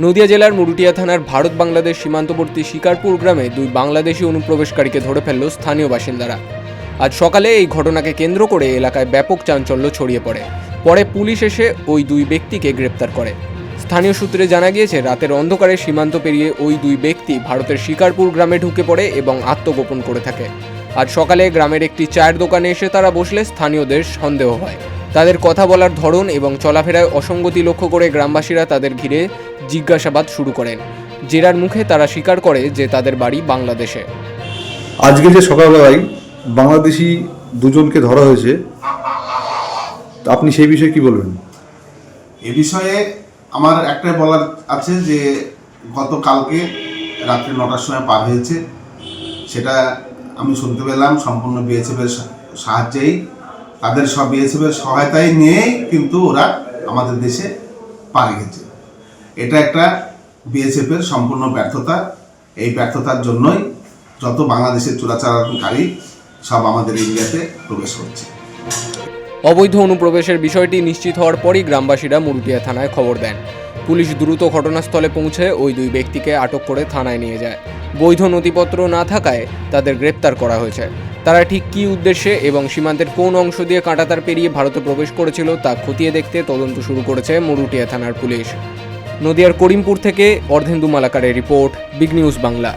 নদিয়া জেলার মুরুটিয়া থানার ভারত বাংলাদেশ সীমান্তবর্তী শিকারপুর গ্রামে দুই বাংলাদেশি অনুপ্রবেশকারীকে ধরে ফেলল স্থানীয় বাসিন্দারা। আজ সকালে এই ঘটনাকে কেন্দ্র করে এলাকায় ব্যাপক চাঞ্চল্য ছড়িয়ে পড়ে। পরে পুলিশ এসে ওই দুই ব্যক্তিকে গ্রেপ্তার করে। স্থানীয় সূত্রে জানা গিয়েছে, রাতের অন্ধকারে সীমান্ত পেরিয়ে ওই দুই ব্যক্তি ভারতের শিকারপুর গ্রামে ঢুকে পড়ে এবং আত্মগোপন করে থাকে। আজ সকালে গ্রামের একটি চায়ের দোকানে এসে তারা বসলে স্থানীয়দের সন্দেহ হয়। তাদের কথা বলার ধরন এবং চলাফেরায় অসঙ্গতি লক্ষ্য করে গ্রামবাসীরা তাদের ঘিরে জিজ্ঞাসাবাদ শুরু করেন। জেরার মুখে তারা স্বীকার করে যে তাদের বাড়ি বাংলাদেশে। আজকে যে সকালবেলায় বাংলাদেশি দুজনকে ধরা হয়েছে তা আপনি সেই বিষয়ে কি বলবেন? এ বিষয়ে আমার একটাই বলার আছে যে গতকালকে রাত্রি নটার সময় পার হয়েছে। সেটা আমি শুনতে পেলাম সম্পূর্ণ বিএসএফের সাহায্যেই। তাদের সব বিএসএফের সহায়তায় নিয়েই কিন্তু ওরা আমাদের দেশে পারে গেছে। এটা একটা বিএসএফের সম্পূর্ণ ব্যর্থতা। এই ব্যর্থতার জন্যই যত বাংলাদেশের চোরাচালানকারী সব আমাদের ইন্ডিয়াতে প্রবেশ করছে। অবৈধ অনুপ্রবেশের বিষয়টি নিশ্চিত হওয়ার পরই গ্রামবাসীরা মুরুটিয়া থানায় খবর দেন। পুলিশ দ্রুত ঘটনাস্থলে পৌঁছে ওই দুই ব্যক্তিকে আটক করে থানায় নিয়ে যায়। বৈধ নথিপত্র না থাকায় তাদের গ্রেপ্তার করা হয়েছে। তারা ঠিক কী উদ্দেশ্যে এবং সীমান্তের কোন অংশ দিয়ে কাঁটাতার পেরিয়ে ভারতে প্রবেশ করেছিল তা খতিয়ে দেখতে তদন্ত শুরু করেছে মরুটিয়া থানার পুলিশ। নদিয়ার করিমপুর থেকে অর্ধেন্দু মালাকারের রিপোর্ট, বিগ নিউজ বাংলা।